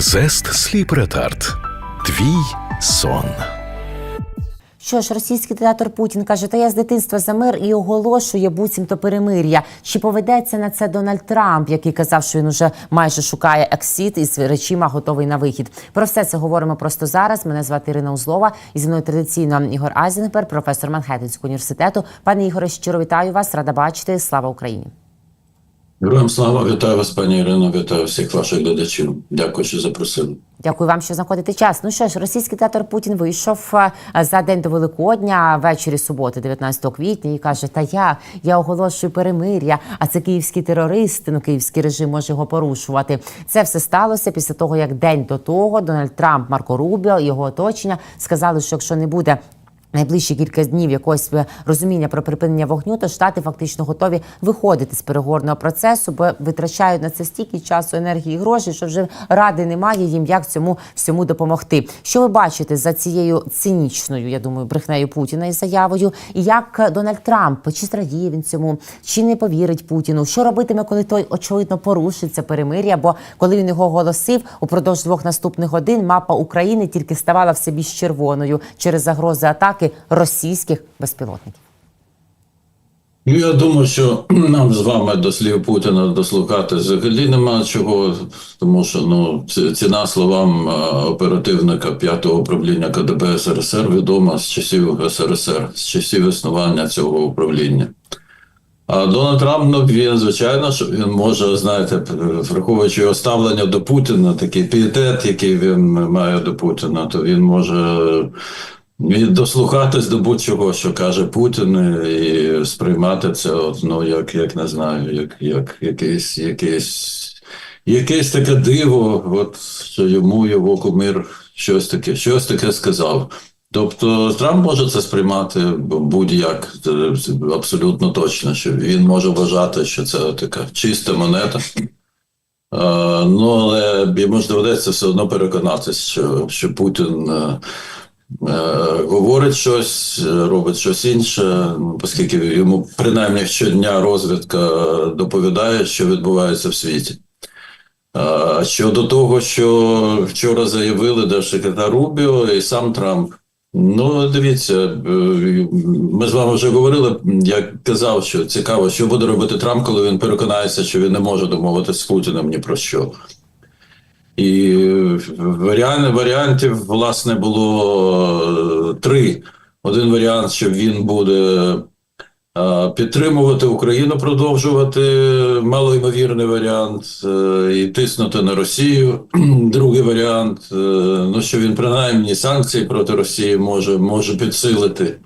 Зест сліп ретард. Твій сон. Що ж, російський диктатор Путін каже, та я з дитинства за мир і оголошує буцімто перемир'я. Чи поведеться на це Дональд Трамп, який казав, що він уже майже шукає ексіт із речима готовий на вихід? Про все це говоримо просто зараз. Мене звати Ірина Узлова, і зі мною традиційно Ігор Азінпер, професор Манхеттенського університету. Пане Ігоре, щиро вітаю вас. Рада бачити. Слава Україні. Героям слава, вітаю вас, пані Ірино, вітаю всіх ваших глядачів. Дякую, що запросили. Дякую вам, що знаходите час. Ну що ж, російський диктатор Путін вийшов е, за день до Великодня, ввечері суботи, 19 квітня, і каже: Та я, я оголошую перемир'я. А це київські терористи. Ну, київський режим може його порушувати. Це все сталося після того, як день до того Дональд Трамп, Марко Рубіо і його оточення сказали, що якщо не буде Найближчі кілька днів якогось е, розуміння про припинення вогню, то штати фактично готові виходити з переговорного процесу, бо витрачають на це стільки часу, енергії і грошей, що вже ради немає їм, як цьому всьому допомогти. Що ви бачите за цією цинічною, я думаю, брехнею Путіна і заявою? І як Дональд Трамп чи зрадіє він цьому, чи не повірить Путіну? Що робитиме, коли той очевидно порушиться перемир'я? Бо коли він його оголосив упродовж двох наступних годин, мапа України тільки ставала все більш червоною через загрози атаки російських безпілотників. Ну, я думаю, що нам з вами до слів Путіна дослухати взагалі нема чого, тому що ну ціна словам е, оперативника п'ятого управління КДБ СРСР відома з часів СРСР, з часів існування цього управління. А Дональд Трамп, ну він звичайно, що він може, знаєте, враховуючи його ставлення до Путіна, такий пієтет, який він має до Путіна, то він може і дослухатись до будь-чого, що каже Путін, і сприймати це, от, ну, як, як не знаю, як, як якийсь, якийсь, якесь таке диво, от, що йому його кумир щось таке, щось таке сказав. Тобто Трамп може це сприймати будь-як, абсолютно точно, що він може вважати, що це така чиста монета. Е, ну, але йому ж доведеться все одно переконатися, що, що Путін е, е, говорить щось, е, робить щось інше, ну, оскільки йому принаймні щодня розвідка доповідає, що відбувається в світі. Е, Щодо того, що вчора заявили держсекретар Рубіо і сам Трамп. Ну, дивіться, е, ми з вами вже говорили. Я казав, що цікаво, що буде робити Трамп, коли він переконається, що він не може домовитися з Путіним ні про що. І варіант, варіантів, власне, було е, три. Один варіант, що він буде е, підтримувати Україну, продовжувати малоймовірний варіант е, і тиснути на Росію. Другий варіант, ну що він принаймні санкції проти Росії може, може підсилити.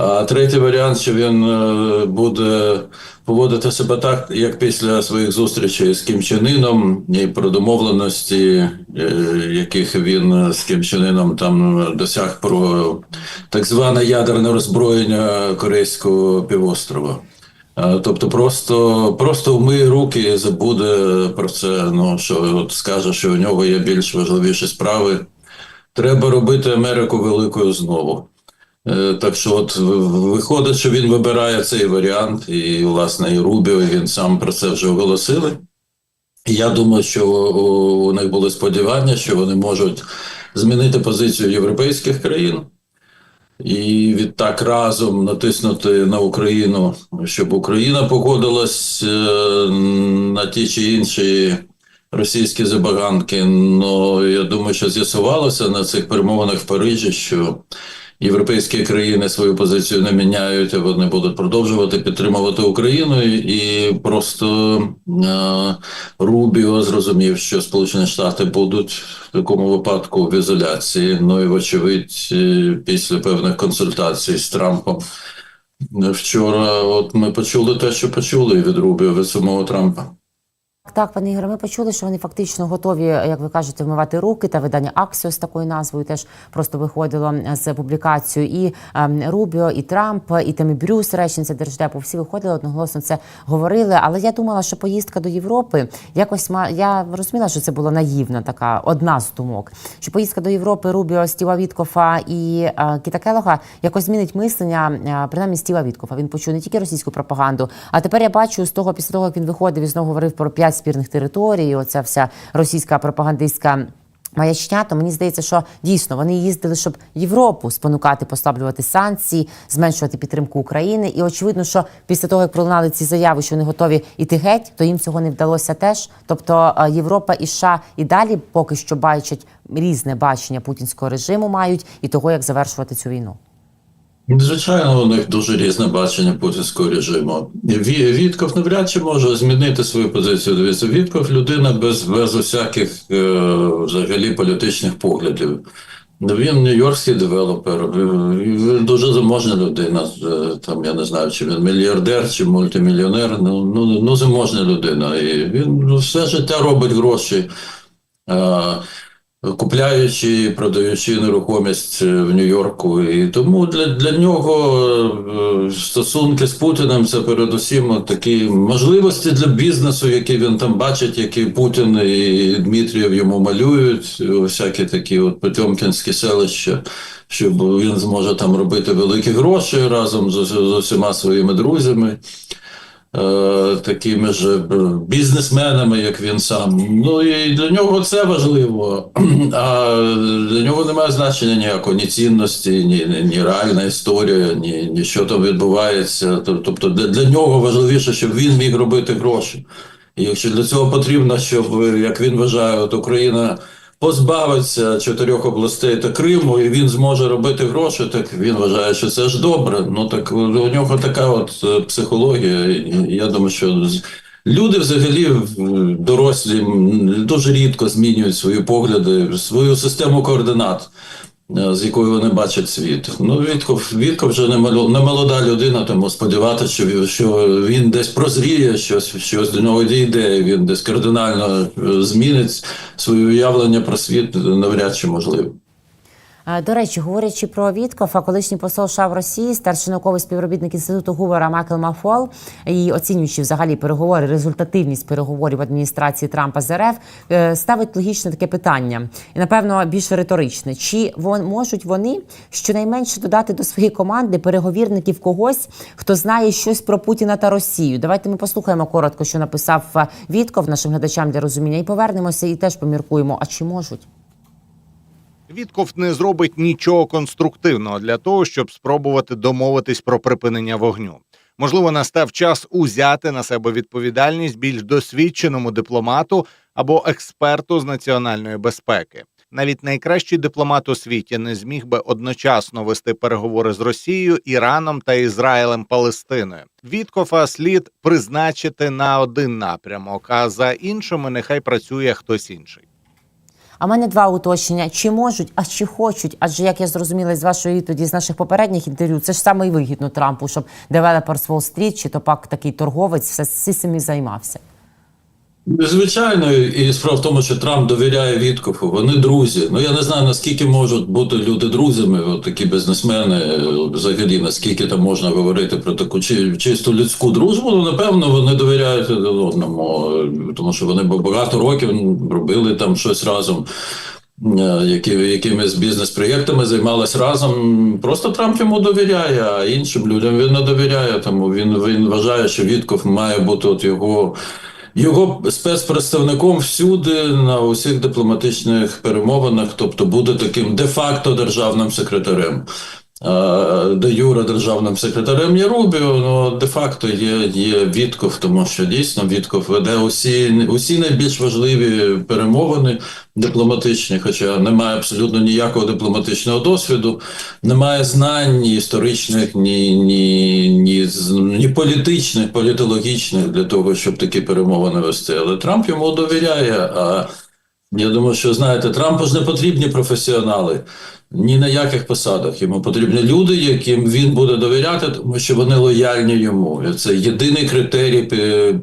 А третій варіант, що він е, буде поводити себе так, як після своїх зустрічей з Кім Чен Іном і про домовленості, е, яких він з Кім Чен Іном там досяг про так зване ядерне роззброєння Корейського півострова. Е, Тобто просто, просто вмиє руки і забуде про це. Ну що от скаже, що у нього є більш важливіші справи. Треба робити Америку великою знову. Е, Так що, от виходить, що він вибирає цей варіант, і власне і Рубіо, і він сам про це вже оголосили. Я думаю, що у, у них були сподівання, що вони можуть змінити позицію європейських країн і відтак разом натиснути на Україну, щоб Україна погодилась е, на ті чи інші російські забаганки. Ну я думаю, що з'ясувалося на цих перемовинах в Парижі, що європейські країни свою позицію не міняють, вони будуть продовжувати підтримувати Україну, і просто е, Рубіо зрозумів, що Сполучені Штати будуть в такому випадку в ізоляції. Ну і вочевидь, е, після певних консультацій з Трампом. Вчора, от ми почули те, що почули від Рубіо від самого Трампа. Так, пане Ігоре, ми почули, що вони фактично готові, як ви кажете, вмивати руки. Та видання Аксіо з такою назвою теж просто виходило з публікацією. І ем, Рубіо, і Трамп, і Темі Брюс, речниця держдепу, всі виходили одноголосно це говорили. Але я думала, що поїздка до Європи якось ма я розуміла, що це була наївна така одна з думок. Що поїздка до Європи Рубіо, Стіва Віткофа і е, Кіта Келога якось змінить мислення, е, принаймні Стіва Віткофа. Він почув не тільки російську пропаганду, а тепер я бачу з того, після того як він виходив і знову говорив про п'ять спірних територій. Оця вся російська пропагандистська. Маячня, то мені здається, що дійсно вони їздили, щоб Європу спонукати послаблювати санкції, зменшувати підтримку України. І очевидно, що після того, як пролунали ці заяви, що вони готові іти геть, то їм цього не вдалося теж. Тобто е, Європа і США і далі поки що бачать різне бачення путінського режиму, мають і того, як завершувати цю війну. Звичайно, у них дуже різне бачення путінського режиму. Ві- Вітков навряд чи може змінити свою позицію. Дивіться, Вітков людина без, без усяких е, взагалі політичних поглядів. Він нью-йоркський девелопер, він дуже заможна людина. е, Там я не знаю, чи він мільярдер, чи мультимільйонер. Ну, ну, ну заможна людина. І він все життя робить гроші. Купляючи продаючи нерухомість е, в Нью-Йорку. І тому для, для нього е, стосунки з Путіним це передусім такі можливості для бізнесу, які він там бачить, які Путін і Дмитрієв йому малюють, всякі такі от потьомкінські селища. Щоб він зможе там робити великі гроші разом з, з усіма своїми друзями такими ж е, бізнесменами, як він сам. Ну і для нього це важливо. А для нього немає значення ніякого ні цінності, ні, ні, ні реальна історія, ні, ні що там відбувається. Тобто для, нього важливіше, щоб він міг робити гроші. І якщо для цього потрібно, щоб, е, як він вважає, от Україна позбавиться чотирьох областей та Криму, і він зможе робити гроші, так він вважає, що це ж добре. Ну так у нього така от е, психологія. Я думаю, що люди взагалі дорослі дуже рідко змінюють свої погляди, свою систему координат. Е, З якою вони бачать світ. Ну, Вітков, Вітко вже не молода людина, тому сподіватися, що, що він десь прозріє, щось, щось до нього дійде, він десь кардинально е, змінить своє уявлення про світ навряд чи можливо. Е, До речі, говорячи про Віткофа, колишній посол США в Росії, старший науковий співробітник інституту Гувера Майкл Мафол, і оцінюючи взагалі переговори, результативність переговорів адміністрації Трампа з РФ, е, ставить логічне таке питання, і напевно більш риторичне: чи можуть вони щонайменше додати до своєї команди переговірників когось, хто знає щось про Путіна та Росію? Давайте ми послухаємо коротко, що написав е, Вітков нашим глядачам для розуміння, і повернемося і теж поміркуємо. А чи можуть? Вітков не зробить нічого конструктивного для того, щоб спробувати домовитись про припинення вогню. Можливо, настав час узяти на себе відповідальність більш досвідченому дипломату або експерту з національної безпеки. Навіть найкращий дипломат у світі не зміг би одночасно вести переговори з Росією, Іраном та Ізраїлем Палестиною. Віткофа слід призначити на один напрямок, а за іншими нехай працює хтось інший. А в мене два уточнення: чи можуть, а чи хочуть? Адже як я зрозуміла з вашої відповіді з наших попередніх інтерв'ю, це ж саме і вигідно Трампу, щоб девелопер з Уолл-стріт чи то пак такий торговець все всі цим і займався. Звичайно, і справа в тому, що Трамп довіряє Віткофу. Вони друзі. Ну я не знаю наскільки можуть бути люди друзями, от такі бізнесмени, е, взагалі, наскільки там можна говорити про таку чи- чисто людську дружбу. Ну, напевно, вони довіряють одному, е, тому що вони багато років робили там щось разом. е, Які, якимись бізнес-проєктами займались разом. Просто Трамп йому довіряє, а іншим людям він не довіряє. Тому він, він вважає, що Вітков має бути от його його спецпредставником всюди на усіх дипломатичних перемовинах, тобто буде таким де-факто державним секретарем. Де Юра державним секретарем є Рубіо, ну де-факто є, є Вітков, тому що дійсно Вітков веде усі, усі найбільш важливі перемовини дипломатичні, хоча немає абсолютно ніякого дипломатичного досвіду, немає знань ні історичних, ні, ні, ні, ні політичних, політологічних для того, щоб такі перемовини вести. Але Трамп йому довіряє. А я думаю, що знаєте, Трампу ж не потрібні професіонали. Ні на яких посадах. Йому потрібні люди, яким він буде довіряти, тому що вони лояльні йому. Це єдиний критерій,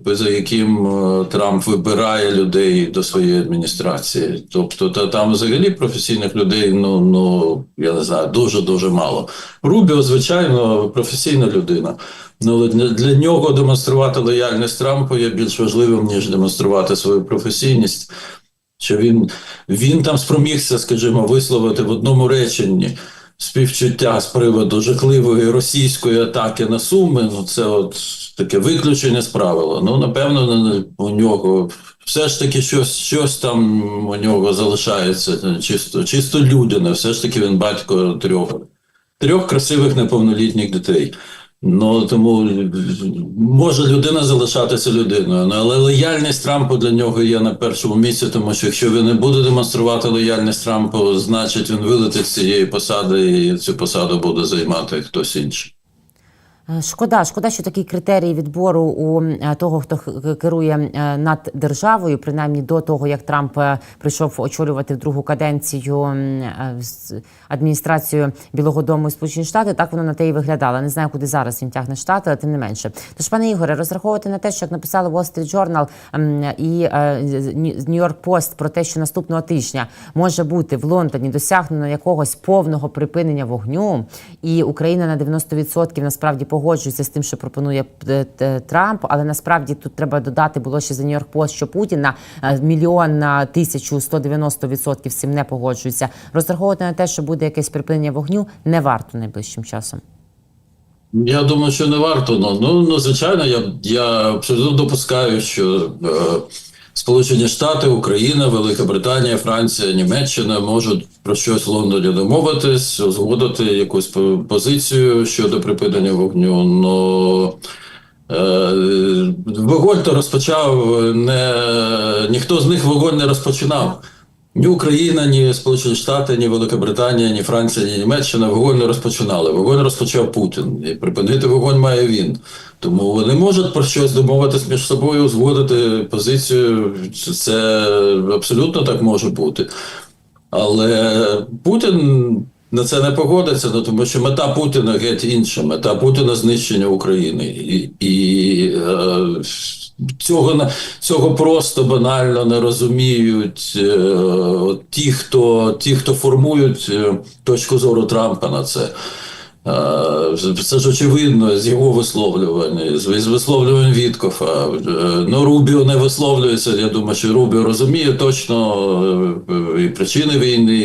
за яким е, Трамп вибирає людей до своєї адміністрації. Тобто, та там взагалі професійних людей, ну ну я не знаю, дуже дуже мало. Рубіо, звичайно, професійна людина. Ну, для нього демонструвати лояльність Трампу є більш важливим, ніж демонструвати свою професійність. Що він, він там спромігся, скажімо, висловити в одному реченні співчуття з приводу жахливої російської атаки на Суми. Ну, це от таке виключення з правила. Ну, напевно, у нього все ж таки щось, щось там у нього залишається чисто, чисто людяне. Все ж таки він батько трьох, трьох красивих неповнолітніх дітей. Ну тому може людина залишатися людиною, Ну, але лояльність Трампу для нього є на першому місці, тому що якщо він не буде демонструвати лояльність Трампу, значить він вилетить з цієї посади, і цю посаду буде займати хтось інший. Е, Шкода, шкода, що такий критерій відбору у е, того, хто керує е, над державою, принаймні до того, як Трамп прийшов очолювати в другу каденцію адміністрацію Білого Дому Сполучені Штати, так воно на те і виглядало. Не знаю, куди зараз він тягне штати, але тим не менше. Тож, пане Ігоре, розраховувати на те, що як написали Wall Street Journal і New York Post про те, що наступного тижня може бути в Лондоні досягнено якогось повного припинення вогню, і Україна на 90% насправді погоджується з тим, що пропонує е, е, Трамп. Але насправді тут треба додати було ще за York Post, що Путін на е, мільйон на тисячу 190% з цим не погоджується. Розраховувати на те, що буде якесь припинення вогню, не варто найближчим часом. Я думаю, що не варто. Ну, ну, ну звичайно, я, я абсолютно допускаю, що е, Сполучені Штати, Україна, Велика Британія, Франція, Німеччина можуть про щось в Лондоні домовитись, узгодити якусь позицію щодо припинення вогню. Но е, вогонь то розпочав не ніхто з них вогонь не розпочинав. Ні Україна, ні Сполучені Штати, ні Велика Британія, ні Франція, ні Німеччина вогонь не розпочинали. Вогонь розпочав Путін. І припинити вогонь має він. Тому вони можуть про щось домовитись між собою, узгодити позицію. Це абсолютно так може бути. Але Путін на це не погодиться, ну, тому що мета Путіна геть інша. Мета Путіна знищення України. І, і е, цього, цього просто банально не розуміють е, ті, хто, ті, хто формують е, точку зору Трампа на це. Це ж очевидно з його висловлювань, з висловлювань Віткофа. Е, Ну, Рубіо не висловлюється. Я думаю, що Рубіо розуміє точно е, і причини війни,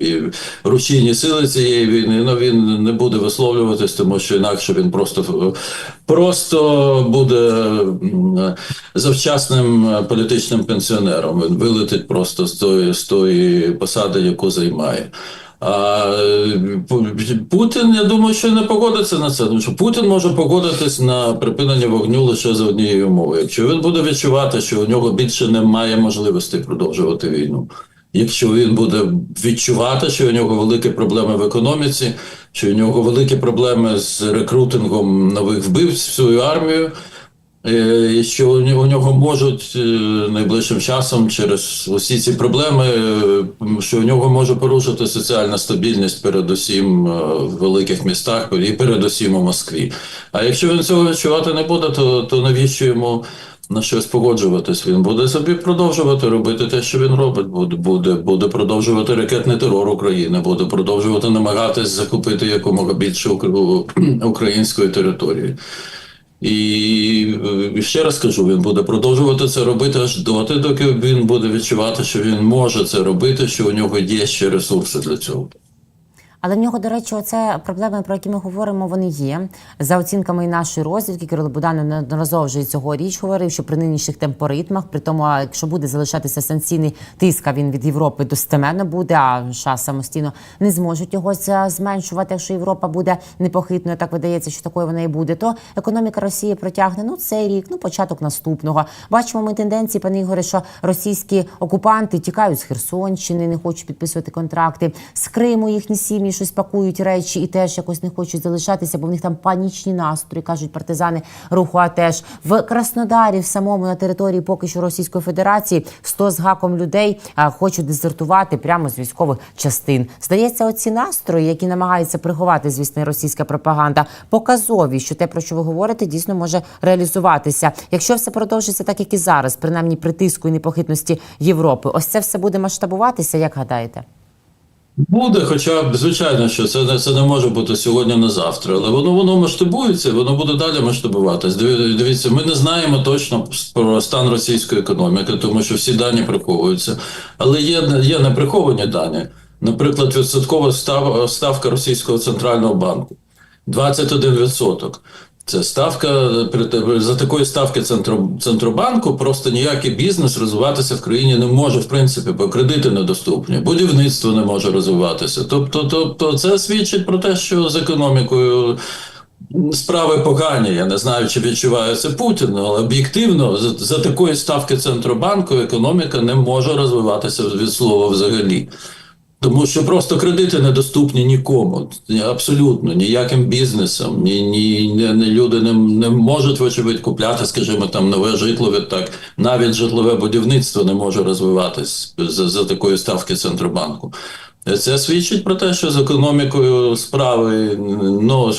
і, рушійні сили цієї війни. Ну він не буде висловлюватись, тому що інакше він просто просто буде завчасним політичним пенсіонером. Він вилетить просто з тої, з тої посади, яку займає. А Путін, я думаю, що не погодиться на це. Тому що Путін може погодитись на припинення вогню лише за однією умовою. Якщо він буде відчувати, що у нього більше немає можливості продовжувати війну. Якщо він буде відчувати, що у нього великі проблеми в економіці, що у нього великі проблеми з рекрутингом нових вбивць в свою армію, що у нього- можуть е, найближчим часом через усі ці проблеми, е, що у нього може порушити соціальна стабільність, передусім е, в великих містах і передусім у Москві. А якщо він цього відчувати не буде, то, то навіщо йому на щось погоджуватись? Він буде собі продовжувати робити те, що він робить. Буде, буде, буде продовжувати ракетний терор України, буде продовжувати намагатись захопити якомога більше укр- української території. І е, ще раз кажу, він буде продовжувати це робити аж доти, доки він буде відчувати, що він може це робити, що у нього є ще ресурси для цього. Але в нього, до речі, оце проблеми, про які ми говоримо, вони є. За оцінками нашої розвідки, Кирило Буданов неодноразово вже цьогоріч говорив, що при нинішніх темпоритмах, при тому, якщо буде залишатися санкційний тиск, а він від Європи достеменно буде, а США самостійно не зможуть його зменшувати. Якщо Європа буде непохитною, так видається, що такою вона і буде, то економіка Росії протягне ну цей рік, ну початок наступного. Бачимо ми тенденції, пане Ігоре, що російські окупанти тікають з Херсонщини, не хочуть підписувати контракти з Криму. Їхні сім'ї щось пакують речі і теж якось не хочуть залишатися, бо в них там панічні настрої, кажуть партизани руху. АТЕШ. в Краснодарі, в самому на території поки що Російської Федерації 100 з гаком людей а, хочуть дезертувати прямо з військових частин. Здається, оці настрої, які намагаються приховати, звісно, російська пропаганда, показові, що те, про що ви говорите, дійсно може реалізуватися. Якщо все продовжиться так, як і зараз, принаймні при тиску і непохитності Європи, ось це все буде масштабуватися, як гадаєте? Буде, хоча б звичайно, що це не це не може бути сьогодні на завтра, але воно воно масштабується, воно буде далі масштабуватись. Диві- Дивіться, ми не знаємо точно про стан російської економіки, тому що всі дані приховуються. Але є, є неприховані дані. Наприклад, відсоткова став- ставка Російського центрального банку 21%. Це ставка за такої ставки центро, центробанку просто ніякий бізнес розвиватися в країні не може, в принципі, бо кредити недоступні, будівництво не може розвиватися. Тобто, тобто це свідчить про те, що з економікою справи погані. Я не знаю, чи відчуває це Путін, але об'єктивно за, за такої ставки центробанку економіка не може розвиватися від слова взагалі. Тому що просто кредити недоступні нікому, абсолютно ніяким бізнесом, ні, ні, ні, люди не, не можуть, вочевидь, купляти, скажімо, там нове житло. Відтак навіть житлове будівництво не може розвиватись за, за такої ставки центробанку. Це свідчить про те, що з економікою справи ну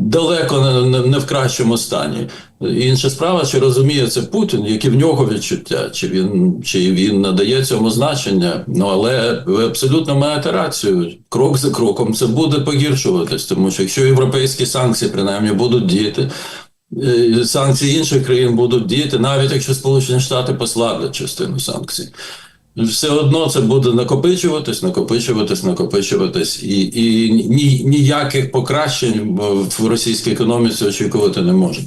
далеко не, в кращому стані. Інша справа, чи розуміє це Путін, які в нього відчуття, чи він чи він надає цьому значення. Ну але ви абсолютно маєте рацію. Крок за кроком це буде погіршуватись, тому що якщо європейські санкції принаймні будуть діяти. е, Санкції інших країн будуть діяти, навіть якщо Сполучені Штати послаблять частину санкцій. Все одно це буде накопичуватись, накопичуватись, накопичуватись, і, і ні, ніяких покращень в російській економіці очікувати не можна.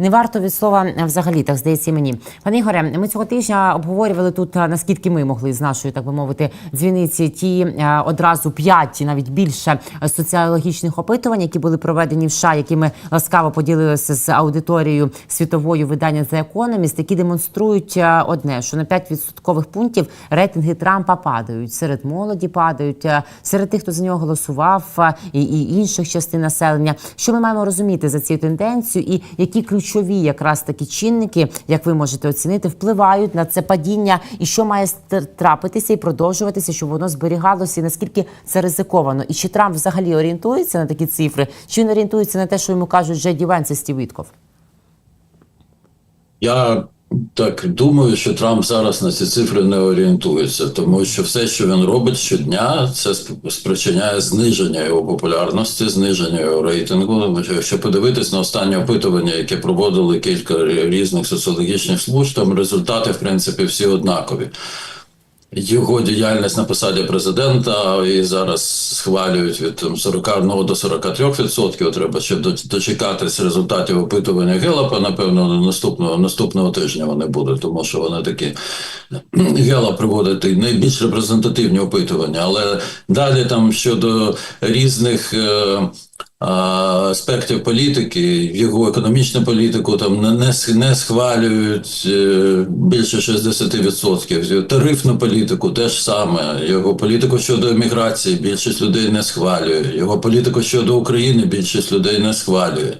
Не варто від слова взагалі, так здається мені. Пане Ігоре, ми цього тижня обговорювали тут, наскільки ми могли з нашої, так би мовити, дзвіниці ті одразу п'ять, навіть більше соціологічних опитувань, які були проведені в США, якими ласкаво поділилися з аудиторією світовою видання The Economist, які демонструють одне, що на 5 відсоткових пунктів рейтинги Трампа падають. Серед молоді падають, серед тих, хто за нього голосував, і, і інших частин населення. Що ми маємо розуміти за цією тенденцією, і які ключові якраз такі чинники, як ви можете оцінити, впливають на це падіння, і що має трапитися і продовжуватися, щоб воно зберігалося, і наскільки це ризиковано? І чи Трамп взагалі орієнтується на такі цифри? Чи він орієнтується на те, що йому кажуть Джеді Венс і? Я так думаю, що Трамп зараз на ці цифри не орієнтується, тому що все, що він робить щодня, це спричиняє зниження його популярності, зниження його рейтингу. Якщо подивитись на останнє опитування, яке проводили кілька різних соціологічних служб, там результати, в принципі, всі однакові. Його діяльність на посаді президента і зараз схвалюють від там, 41 до 43 відсотків. Треба ще дочекатись результатів опитування Гелапа. Напевно, наступного наступного тижня вони будуть, тому що вони такі Гелап проводить найбільш репрезентативні опитування. Але далі там щодо різних. Е, аспектів політики, його економічну політику там не, не, схвалюють е, більше 60%. Тарифну політику теж саме. Його політику щодо еміграції більшість людей не схвалює. Його політику щодо України більшість людей не схвалює.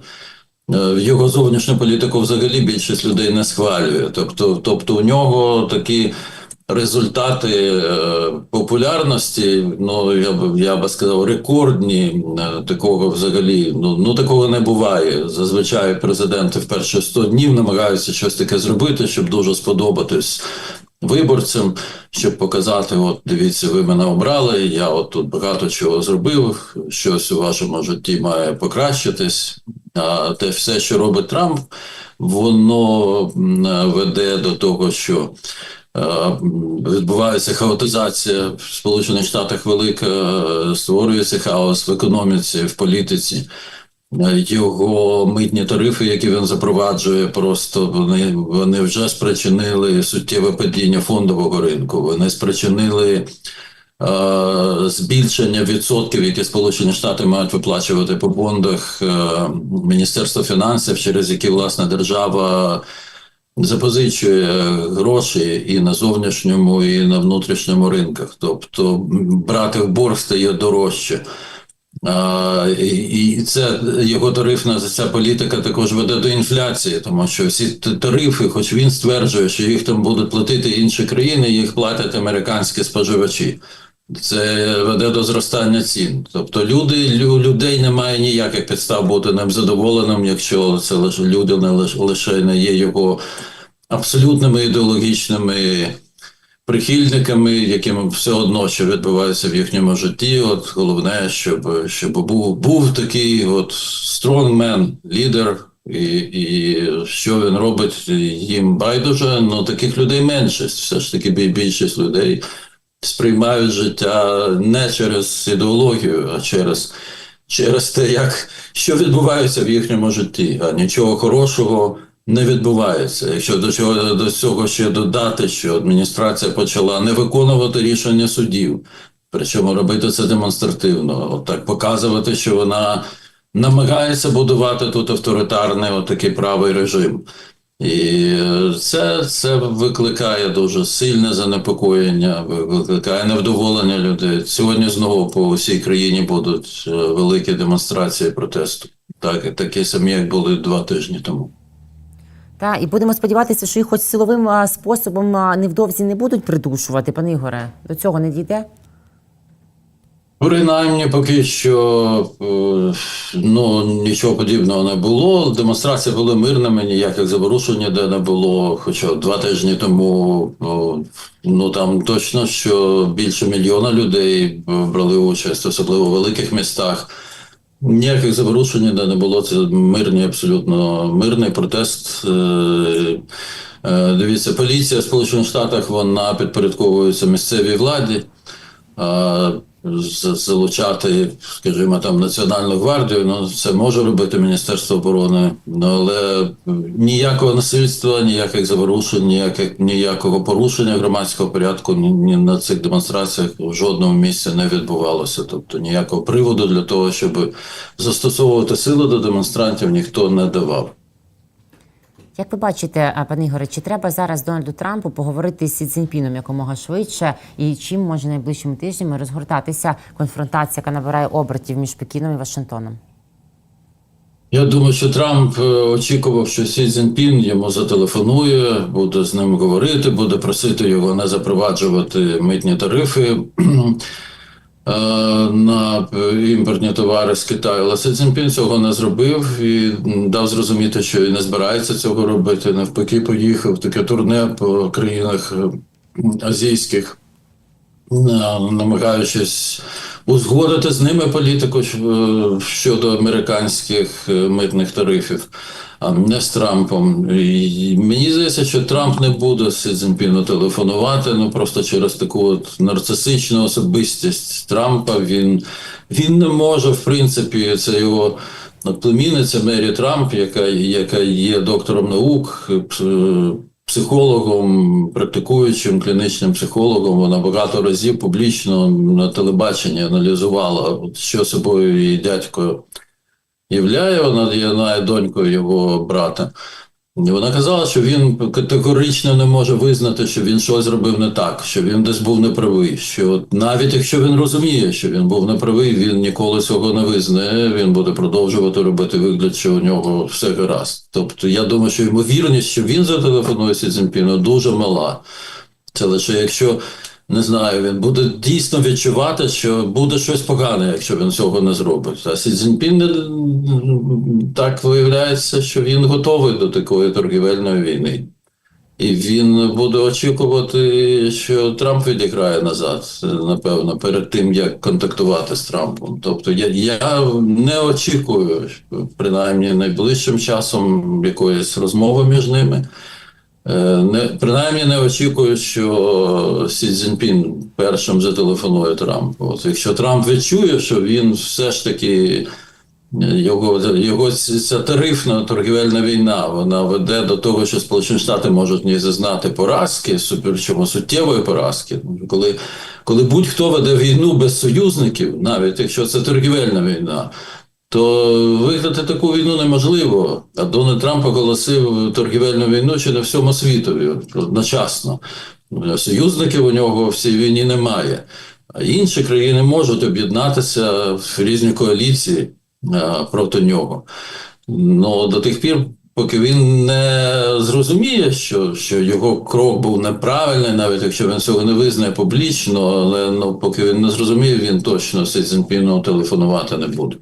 Е, Його зовнішню політику взагалі більшість людей не схвалює. Тобто, тобто у нього такі результати е, популярності, ну я б я би сказав, рекордні. Е, Такого взагалі ну, ну такого не буває. Зазвичай президенти в перші 100 днів намагаються щось таке зробити, щоб дуже сподобатись. Виборцям, щоб показати, от дивіться, ви мене обрали. Я от тут багато чого зробив. Щось у вашому житті має покращитись. А те все, що робить Трамп, воно веде до того, що відбувається хаотизація в Сполучених Штатах велика, е, створюється хаос в економіці, в політиці. Е, Його митні тарифи, які він запроваджує, просто вони, вони вже спричинили суттєве падіння фондового ринку. Вони спричинили е, збільшення відсотків, які Сполучені Штати мають виплачувати по бондах е, Міністерства фінансів, через які власне держава запозичує гроші і на зовнішньому, і на внутрішньому ринках. Тобто брати в борг стає дорожче. А, і, це його тарифна ця політика також веде до інфляції, тому що всі тарифи, хоч він стверджує, що їх там будуть платити інші країни, їх платять американські споживачі. Це веде до зростання цін. Тобто люди, лю, людей немає ніяких підстав бути ним задоволеним, якщо це лише люди не лише, не є його абсолютними ідеологічними прихильниками, яким все одно, що відбувається в їхньому житті. От головне, щоб, щоб був, був такий от стронгмен, лідер, і, і що він робить, їм байдуже. Ну таких людей меншість. Все ж таки бі- більшість людей сприймають життя не через ідеологію, а через, через те, як, що відбувається в їхньому житті, а нічого хорошого не відбувається. Якщо до чого до цього ще додати, що адміністрація почала не виконувати рішення судів, причому робити це демонстративно, так показувати, що вона намагається будувати тут авторитарний отакий правий режим. І це, це викликає дуже сильне занепокоєння, викликає невдоволення людей. Сьогодні знову по всій країні будуть е, великі демонстрації протесту, так, такі самі, як були два тижні тому. Та і будемо сподіватися, що їх хоч силовим способом невдовзі не будуть придушувати, пане Ігоре. До цього не дійде. Принаймні, поки що е, ну, нічого подібного не було. Демонстрації були мирними, ніяких заворушень ніде не було. Хоча два тижні тому ну там точно що більше мільйона людей брали участь, особливо в великих містах. Ніяких заворушень ніде не було. Це мирний, абсолютно мирний протест. Е, е, Дивіться, поліція в Сполучених Штатах вона підпорядковується місцевій владі. Залучати, скажімо, там Національну гвардію, ну це може робити Міністерство оборони, ну, але ніякого насильства, ніяких заворушень, ніяких, ніякого порушення громадського порядку ні на цих демонстраціях в жодному місці не відбувалося. Тобто ніякого приводу для того, щоб застосовувати силу до демонстрантів, ніхто не давав. Як ви бачите, а, пане Ігоре, чи треба зараз Дональду Трампу поговорити з Сі Цзіньпіном якомога швидше, і чим може найближчими тижнями розгортатися конфронтація, яка набирає обертів між Пекіном і Вашингтоном? Я думаю, що Трамп е, очікував, що Сі Цзіньпін йому зателефонує, буде з ним говорити, буде просити його не запроваджувати митні тарифи е, на імпортні товари з Китаю. Але Си Цзіньпін цього не зробив і дав зрозуміти, що і не збирається цього робити. Навпаки, поїхав таке турне по країнах е, азійських е, намагаючись узгодити з ними політику щ- щодо американських е, митних тарифів, а не з Трампом. І мені здається, що Трамп не буде Сі Цзіньпіну телефонувати, ну просто через таку от нарцисичну особистість Трампа. Він, він не може, в принципі, це його. От племінниця Мері Трамп, яка, яка є доктором наук, п- психологом, практикуючим клінічним психологом, вона багато разів публічно на телебаченні аналізувала, що собою її дядько являє. Вона є донькою його брата. Вона казала, що він категорично не може визнати, що він щось зробив не так, що він десь був неправий. Що навіть якщо він розуміє, що він був неправий, він ніколи цього не визнає. Він буде продовжувати робити вигляд, що у нього все гаразд. Тобто, я думаю, що ймовірність, що він зателефонує Сі Цзіньпіну, дуже мала. Це лише якщо не знаю, він буде дійсно відчувати, що буде щось погане, якщо він цього не зробить. А Сі Цзіньпін так виявляється, що він готовий до такої торгівельної війни. І він буде очікувати, що Трамп відіграє назад, напевно, перед тим як контактувати з Трампом. Тобто я, я не очікую, принаймні найближчим часом якоїсь розмови між ними. Е, Не, принаймні не очікую, що Сі Цзіньпін першим зателефонує Трампу. От якщо Трамп відчує, що він все ж таки його, його ця тарифна торгівельна війна вона веде до того, що Сполучені Штати можуть не зазнати поразки, причому суттєвої поразки. Коли, коли будь-хто веде війну без союзників, навіть якщо це торгівельна війна, то виграти таку війну неможливо. А Дональд Трамп оголосив торгівельну війну чи не всьому світові одночасно. Союзників у нього в цій війні немає. А інші країни можуть об'єднатися в різні коаліції проти нього. Ну до тих пір, поки він не зрозуміє, що, що його крок був неправильний, навіть якщо він цього не визнає публічно, але ну, поки він не зрозуміє, він точно Сі Цзіньпіну телефонувати не буде.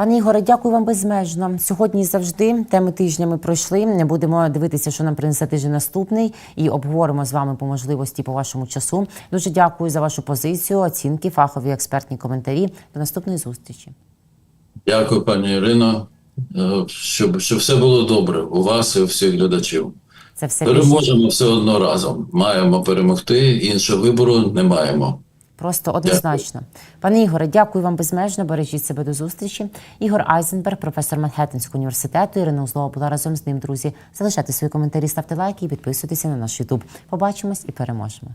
Пане Ігоре, дякую вам безмежно. Сьогодні і завжди теми тижня ми пройшли. Не будемо дивитися, що нам принесе тиждень наступний, і обговоримо з вами по можливості по вашому часу. Дуже дякую за вашу позицію, оцінки, фахові експертні коментарі. До наступної зустрічі. Дякую, пані Ірино, е, щоб, щоб все було добре у вас і у всіх глядачів. Це все Переможемо все одно разом. Маємо перемогти. Іншого вибору не маємо. Просто однозначно. Пане Ігоре, дякую вам безмежно. Бережіть себе до зустрічі. Ігор Айзенберг, професор Манхеттенського університету. Ірина Узлова була разом з ним. Друзі, залишайте свої коментарі, ставте лайки і підписуйтеся на наш Ютуб. Побачимось і переможемо.